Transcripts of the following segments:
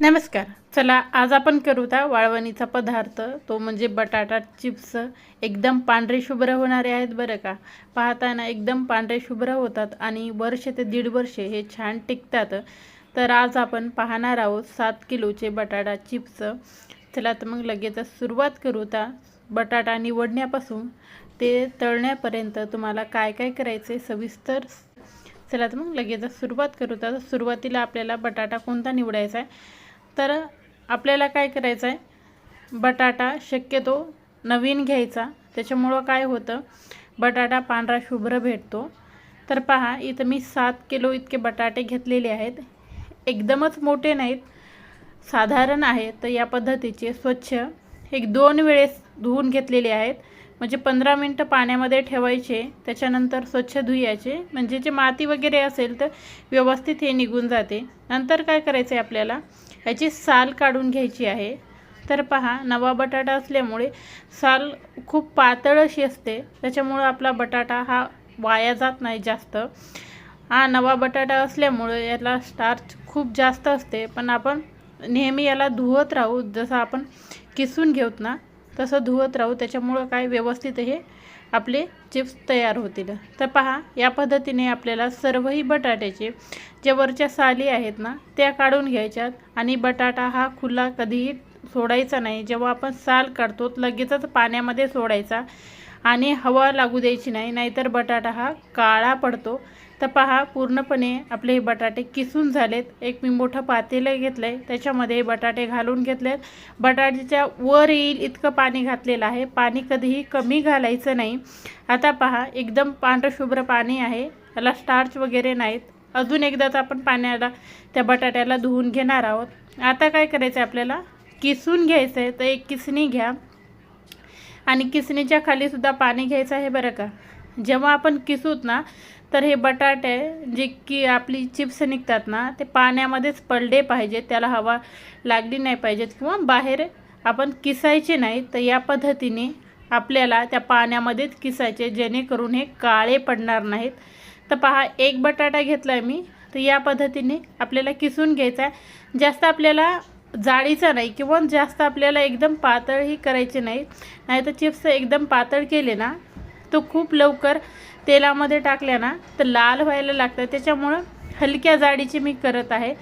नमस्कार. चला आज आपण करूता वाळवणीचा पदार्थ. तो म्हणजे बटाटा चिप्स. एकदम पांढरे शुभ्र होणारे आहेत बरं का? पाहताना एकदम पांढरे शुभ्र होतात आणि वर्ष ते दीड वर्ष हे छान टिकतात. तर आज आपण पाहणार आहोत सात किलोचे बटाटा चिप्स. चला तर मग लगेचच सुरुवात करूता बटाटा निवडण्यापासून. ते तळण्यापर्यंत तुम्हाला काय काय करायचे सविस्तर? चला तर मग लगेचच सुरुवात करू तर सुरुवातीला आपल्याला बटाटा कोणता निवडायचा आहे? तर आपल्याला काय करायचं आहे बटाटा शक्यतो नवीन घ्यायचा. त्याच्यामुळं काय होतं? बटाटा पांढरा शुभ्र भेटतो. तर पहा इथं मी सात किलो इतके बटाटे घेतलेले आहेत. एकदमच मोठे नाहीत. साधारण आहेत तर या पद्धतीचे स्वच्छ एक दोन वेळेस धुवून घेतलेले आहेत. म्हणजे पंधरा मिनटं पाण्यामध्ये ठेवायचे त्याच्यानंतर स्वच्छ धुयाचे म्हणजे जे माती वगैरे असेल तर व्यवस्थित हे निघून जाते. नंतर काय करायचं आहे आपल्याला? याची साल काढून घ्यायची आहे. तर पहा नवा बटाटा असल्यामुळे साल खूप पातळ अशी असते. त्याच्यामुळं आपला बटाटा हा वाया जात नाही जास्त. हा नवा बटाटा असल्यामुळे याला स्टार्च खूप जास्त असते. पण आपण नेहमी याला धुवत राहू जसं आपण किसून घेऊत ना तसं धुवत राहू. त्याच्यामुळं काय व्यवस्थित हे आपले चिप्स तयार होतील. तर पहा या पद्धतीने आपल्याला सर्वही बटाट्याचे जे वरच्या साली आहेत ना त्या काढून घ्यायच्यात. आणि बटाटा हा खुला कधीही सोडायचा नाही. जेव्हा आपण साल काढतो लगेचच पाण्यामध्ये सोडायचा. आणि हवा लागू द्यायची नाही नाहीतर बटाटा हा काळा पडतो. तर पहा पूर्णपणे आपले हे बटाटे किसून झालेत. एक मी मोठं पातेलं घेतलं आहे त्याच्यामध्ये बटाटे घालून घेतलेत. बटाट्याच्या वर येईल इतकं पाणी घातलेलं आहे. पाणी कधीही कमी घालायचं नाही. आता पहा एकदम पांढरशुभ्र पाणी आहे. याला स्टार्च वगैरे नाहीत. अजून एकदाच आपण पाण्याला त्या बटाट्याला धुवून घेणार आहोत. आता काय करायचं आहे आपल्याला? किसून घ्यायचं आहे तर एक किसणी घ्या. आणि किसणीच्या खालीसुद्धा पाणी घ्यायचं आहे बरं का? जेव्हा आपण किसूत ना तर हे बटाटे जे की आपली चिप्स निघतात ना ते पाण्यामध्येच पडले पाहिजेत त्याला हवा लागली नाही पाहिजेत किंवा बाहेर आपण किसायचे नाही तर या पद्धतीने आपल्याला त्या पाण्यामध्येच किसायचे जेणेकरून हे काळे पडणार नाहीत. तर पहा एक बटाटा घेतला आहे मी तर या पद्धतीने आपल्याला किसून घ्यायचा आहे. जास्त आपल्याला जाळीचा नाही किंवा जास्त आपल्याला एकदम पातळही करायचे नाही नाही तर चिप्स एकदम पातळ केले ना तो खूप लवकर तेलामध्ये टाकल्या ना तर लाल व्हायला लागतं. त्याच्यामुळं हलक्या जाडीचे मी करत आहे.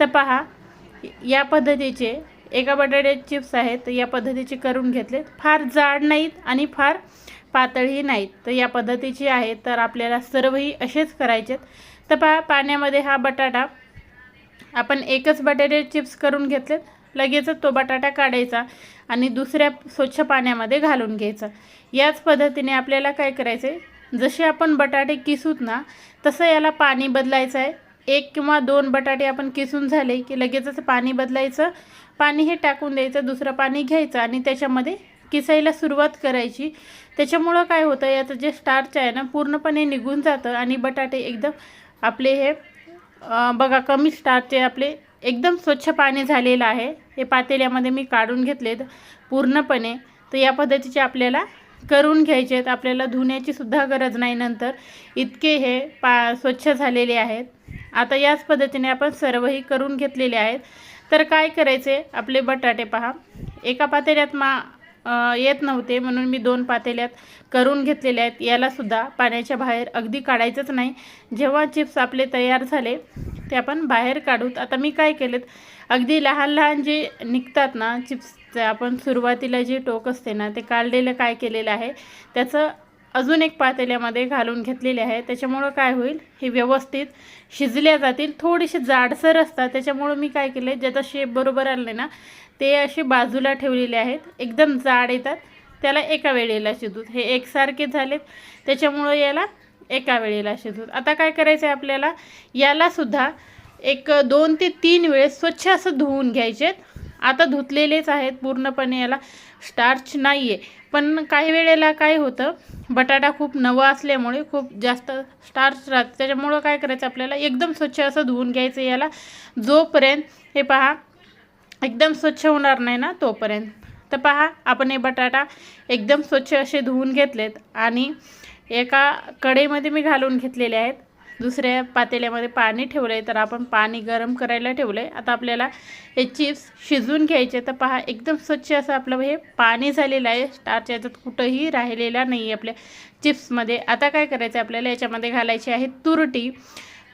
तर पहा या पद्धतीचे एका बटाट्याचे चिप्स आहेत या पद्धतीचे करून घेतले फार जाड नाहीत आणि फार पातळही नाहीत. तर या पद्धतीचे आहेत तर आपल्याला सर्वही असेच करायचेत. तर पहा पाण्यामध्ये हा बटाटा आपण एकच बटाटे चिप्स करून घेतलेत. लगेचच तो बटाटा काढायचा आणि दुसऱ्या स्वच्छ पाण्यामध्ये घालून घ्यायचा. याच पद्धतीने आपल्याला काय करायचं आहे जसे आपण बटाटे किसूत ना तसं याला पाणी बदलायचं आहे. एक किंवा दोन बटाटे आपण किसून झाले की लगेचच पाणी बदलायचं. पाणी हे टाकून द्यायचं दुसरं पाणी घ्यायचं आणि त्याच्यामध्ये किसायला सुरुवात करायची. त्याच्यामुळं काय होतं याचं जे स्टार्च आहे ना पूर्णपणे निघून जातं आणि बटाटे एकदम आपले हे बघा कमी स्टार्चचे आपले एकदम स्वच्छ पाणी झालेलं आहे. हे पातेल्यामध्ये मी काढून घेतलेत पूर्णपणे. तर या पद्धतीचे आपल्याला करून घ्यायचे आहेत. आपल्याला धुण्याची सुद्धा गरज नाही नंतर. इतके हे पा स्वच्छ झालेले आहेत. आता याच पद्धतीने आपण सर्वही करून घेतलेले आहेत. तर काय करायचे? आपले बटाटे पहा. एका पातेल्यात मा येत नव्हते. म्हणून मी दोन पातेल्यात करून घेतलेले आहेत. यालासुद्धा पाण्याच्या बाहेर अगदी काढायचंच नाही. जेव्हा चिप्स आपले तयार झाले ते आपण बाहेर काढूत. आता मी काय केलेत? अगदी लहान लहान जे निघतात ना चिप्सचं आपण सुरुवातीला जे टोक असते ना ते काढलेलं काय केलेलं आहे त्याचं अजून एक पातेल्यामध्ये घालून घेतलेले आहे. त्याच्यामुळं काय होईल? हे व्यवस्थित शिजल्या जातील. थोडेसे जाडसर असतात. त्याच्यामुळं मी काय केले ज्याचा शेप बरोबर आले ना ते असे बाजूला ठेवलेले आहेत. एकदम जाड येतात. त्याला एका वेळेला शिजूत हे एकसारखे झालेत. त्याच्यामुळं याला एका वेळेला शिजूत आता काय करायचं आहे आपल्याला यालासुद्धा एक दोन ते तीन वेळेस स्वच्छ असं धुवून घ्यायचे आता धुतलेलेच आहेत पूर्णपणे याला स्टार्च नाही आहे पण काही वेळेला काय होतं बटाटा खूप नवा असल्यामुळे खूप जास्त स्टार्च राहतं. त्याच्यामुळं काय करायचं आपल्याला? एकदम स्वच्छ असं धुवून घ्यायचं याला. जोपर्यंत हे पहा एकदम स्वच्छ होणार नाही ना तोपर्यंत. तर पहा आपण हे बटाटा एकदम स्वच्छ असे धुवून घेतलेत. आणि एका कढईमध्ये मी घालून घेतलेले आहेत. दुसऱ्या पातेल्यामध्ये पाणी ठेवलं आहे तर आपण पाणी गरम करायला ठेवलं आहे आता आपल्याला हे चिप्स शिजवून घ्यायचे. तर पहा एकदम स्वच्छ असं आपलं हे पाणी झालेलं आहे. स्टार्च याच्यात कुठंही राहिलेला नाही आहे आपल्या चिप्समध्ये. आता काय करायचं आहे आपल्याला? याच्यामध्ये घालायची आहे तुरटी.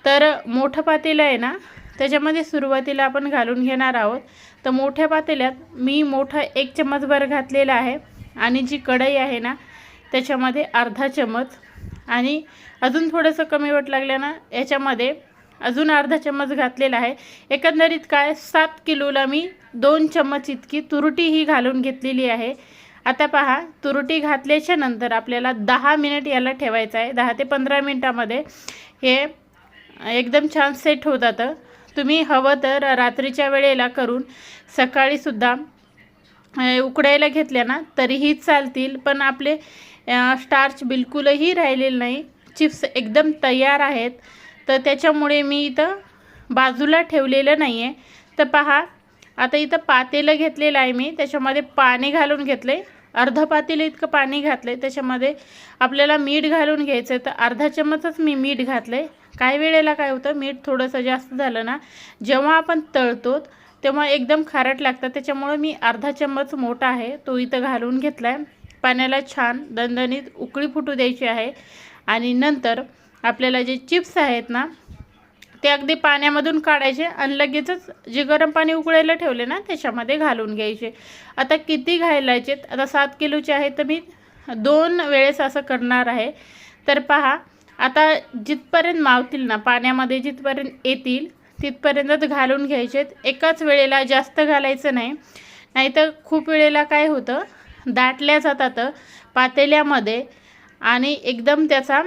तर मोठं पातेलं आहे ना त्याच्यामध्ये सुरुवातीला आपण घालून घेणार आहोत. तर मोठ्या पातेल्यात मी मोठा एक चम्मचभर घातलेला आहे. आणि जी कढई आहे ना त्याच्यामध्ये अर्धा चमच आणि अजून थोडंसं कमी वाट लागलं ना याच्यामध्ये अजून अर्धा चम्मच घातलेला आहे. एकंदरीत काय सात किलोला मी दोन चम्मच इतकी तुरटीही घालून घेतलेली आहे. आता पहा तुरटी घातल्याच्या नंतर आपल्याला दहा मिनिट याला ठेवायचं आहे. दहा ते पंधरा मिनटामध्ये हे एकदम छान सेट होत जातं. तुम्ही हवं तर रात्रीच्या वेळेला करून सकाळीसुद्धा उकडायला घेतल्या ना तरीही चालतील. पण आपले स्टार्च बिलकुलही राहिलेलं नाही. चिप्स एकदम तयार आहेत. तर त्याच्यामुळे मी इथं बाजूला ठेवलेलं नाही आहे तर पहा आता इथं पातेलं घेतलेलं आहे मी. त्याच्यामध्ये पाणी घालून घेतलं आहे अर्ध पातेलं इतकं पाणी घातलं आहे त्याच्यामध्ये आपल्याला मीठ घालून घ्यायचं आहे तर अर्धा चम्मचच मी मीठ घातलं आहे काही वेळेला काय होतं मीठ थोडंसं जास्त झालं ना जेव्हा आपण तळतो तेव्हा एकदम खारट लागतं. त्याच्यामुळं मी अर्धा चम्मच मोठा आहे तो इथं घालून घेतला आहे पाण्याला छान दणदणीत उकळी फुटू द्यायची आहे. आणि नंतर आपल्याला जे चिप्स आहेत ना ते अगदी पाण्यामधून काढायचे आणि लगेचच जे गरम पाणी उकळायला ठेवले ना त्याच्यामध्ये घालून घ्यायचे. आता किती घालायचे? आता सात किलोचे आहे तर मी दोन वेळेस असं करणार आहे. तर पहा आता जिथपर्यंत मावतील ना पाण्यामध्ये जिथपर्यंत येतील तिथपर्यंतच घालून घ्यायचे. एकाच वेळेला जास्त घालायचं नाही. नाहीतर खूप वेळेला काय होतं दाटल्या जातात पातेल्यामध्ये. आणि एकदम त्याचा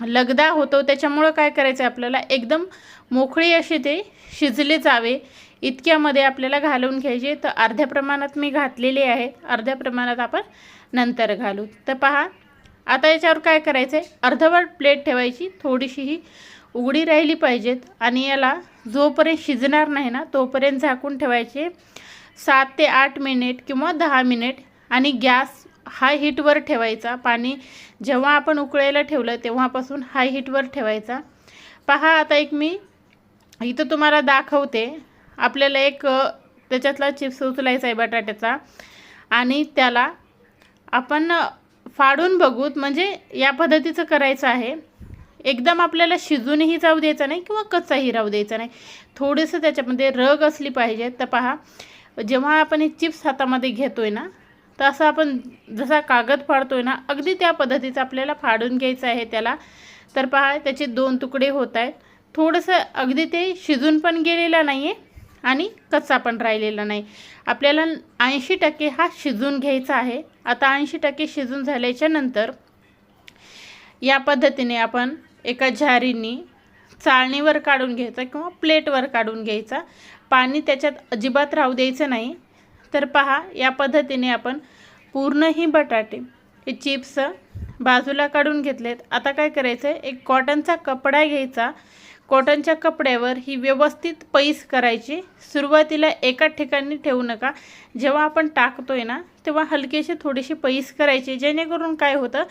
लगदा होतो. त्याच्यामुळं काय करायचं आहे आपल्याला? एकदम मोकळी अशी ते शिजले जावे. इतक्यामध्ये आपल्याला घालून घ्यायचे. तर अर्ध्या प्रमाणात मी घातलेले आहे. अर्ध्या प्रमाणात आपण नंतर घालू. तर पहा आता याच्यावर काय करायचं आहे अर्धवट प्लेट ठेवायची. थोडीशी ही उघडी राहिली पाहिजेत. आणि याला जोपर्यंत शिजणार नाही ना तोपर्यंत झाकून ठेवायचे सात ते आठ मिनिट किंवा दहा मिनिट. आणि गॅस हाय हीटवर ठेवायचा. पाणी जेव्हा आपण उकळायला ठेवलं तेव्हापासून हाय हीटवर ठेवायचा. पहा आता एक मी इथं तुम्हाला दाखवते. आपल्याला एक त्याच्यातला चिप्स उचलायचा आहे बटाट्याचा. आणि त्याला आपण फाडून बघूत म्हणजे या पद्धतीचं करायचं आहे. एकदम आपल्याला शिजूनही जाऊ द्यायचं नाही किंवा कच्चाही राहू द्यायचा नाही. थोडंसं त्याच्यामध्ये रग असली पाहिजे. तर पहा जेव्हा आपण हे चिप्स हातामध्ये घेतो आहे ना तर असं आपण जसा कागद फाडतो आहे ना अगदी त्या पद्धतीचं आपल्याला फाडून घ्यायचं आहे त्याला. तर पहा त्याचे दोन तुकडे होत आहेत. थोडंसं अगदी ते शिजून पण गेलेलं नाही आहे आणि कच्चा पण राहिलेला नाही. आपल्याला ऐंशी टक्के हा शिजून घ्यायचा आहे. आता ऐंशी टक्के शिजून झाल्याच्यानंतर या पद्धतीने आपण एका झारीनी चाळणीवर काढून घ्यायचा किंवा प्लेटवर काढून घ्यायचा. पाणी त्याच्यात अजिबात राहू द्यायचं नाही. तर पहा या पद्धतीने आपण पूर्णही बटाटे हे चिप्स बाजूला काढून घेतलेत. आता काय करायचं आहे एक कॉटनचा कपडा घ्यायचा कॉटनच्या कपड्यावर ही व्यवस्थित पैस करायची. सुरुवातीला एकाच ठिकाणी ठेवू नका. जेव्हा आपण टाकतो आहे ना तेव्हा हलकेशी थोडीशी पैस करायची जेणेकरून काय होतं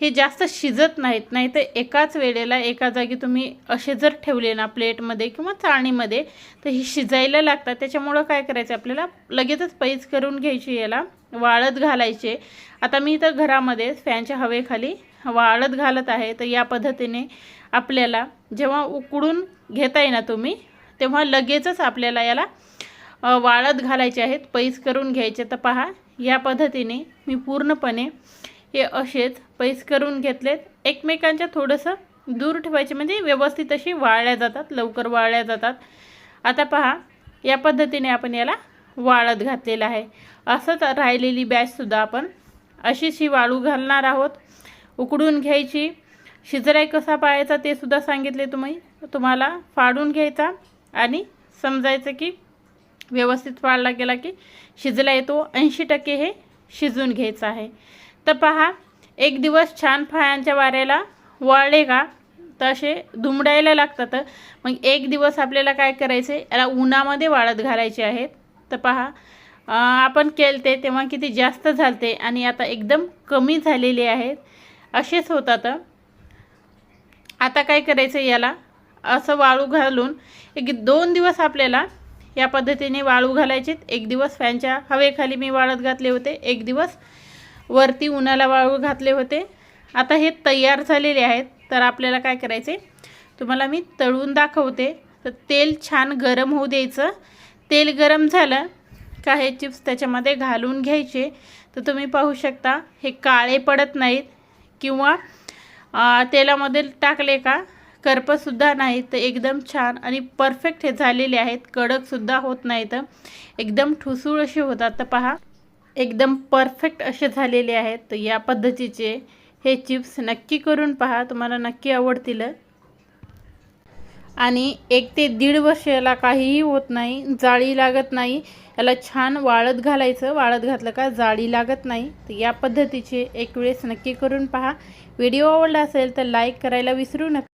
हे जास्त शिजत नाहीत. नाही तर एकाच वेळेला एका जागी तुम्ही असे जर ठेवले ना प्लेटमध्ये किंवा चाळणीमध्ये तर ही शिजायला लागतात. त्याच्यामुळं काय करायचं आपल्याला लगेचच पैस करून घ्यायची याला वाळत घालायचे. आता मी तर घरामध्ये फॅनच्या हवेखाली वाळत घालत आहे तर या पद्धतीने आपल्याला जेव्हा उकडून घेताय ना तुम्ही तेव्हा लगेचच आपल्याला याला वाळत घालायचे आहेत पैस करून घ्यायचे. तर पहा या पद्धतीने मी पूर्णपणे हे असेच पैस करून घेतलेत. एकमेकांच्या थोडंसं दूर ठेवायचे म्हणजे व्यवस्थित अशी वाळल्या जातात लवकर वाळल्या जातात. आता पहा या पद्धतीने आपण याला वाळत घातलेलं आहे. असंच राहिलेली बॅचसुद्धा आपण अशीच ही वाळू घालणार आहोत. उकडून घ्यायची. शिजराय कसा पाळायचा ते सुद्धा सांगितले तुम्ही. तुम्हाला फाडून घ्यायचा आणि समजायचं की व्यवस्थित फाळला गेला की शिजला येतो ऐंशी टक्के हे शिजून घ्यायचं आहे. तर पहा एक दिवस छान फळांच्या वाऱ्याला वाळले का? तर असे धुमडायला लागतात. मग एक दिवस आपल्याला काय करायचं याला उन्हामध्ये वाळत घालायचे आहेत. तर पहा आपण केलते तेव्हा किती जास्त झालते आणि आता एकदम कमी झालेले आहेत. असेच होतात आता काय करायचं याला? असं वाळू घालून एक दोन दिवस आपल्याला या पद्धतीने वाळू घालायचे एक दिवस फॅनच्या हवेखाली मी वाळत घातले होते. एक दिवस वरती उन्हाला वाळू घातले होते. आता हे तयार झालेले आहेत. तर आपल्याला काय करायचे तुम्हाला मी तळून दाखवते. तर तेल छान गरम होऊ द्यायचं. तेल गरम झालं का हे चिप्स त्याच्यामध्ये घालून घ्यायचे. तर तुम्ही पाहू शकता हे काळे पडत नाहीत. किंवा तेलामध्ये टाकले का? करपसुद्धा नाही तर एकदम छान आणि परफेक्ट हे झालेले आहेत. कडकसुद्धा होत नाही तर. एकदम ठुसूळ असे होतात. तर पहा एकदम परफेक्ट असे झालेले आहेत. तर या पद्धतीचे हे चिप्स नक्की करून पहा. तुम्हाला नक्की आवडतील आणि एक ते दीड वर्ष याला काहीही होत नाही जाळी लागत नाही. याला छान वाळत घालायचं. वाळत घातलं का जाळी लागत नाही. तर या पद्धतीचे एक वेळेस नक्की करून पहा. व्हिडिओ आवडला असेल तर लाईक करायला विसरू नका.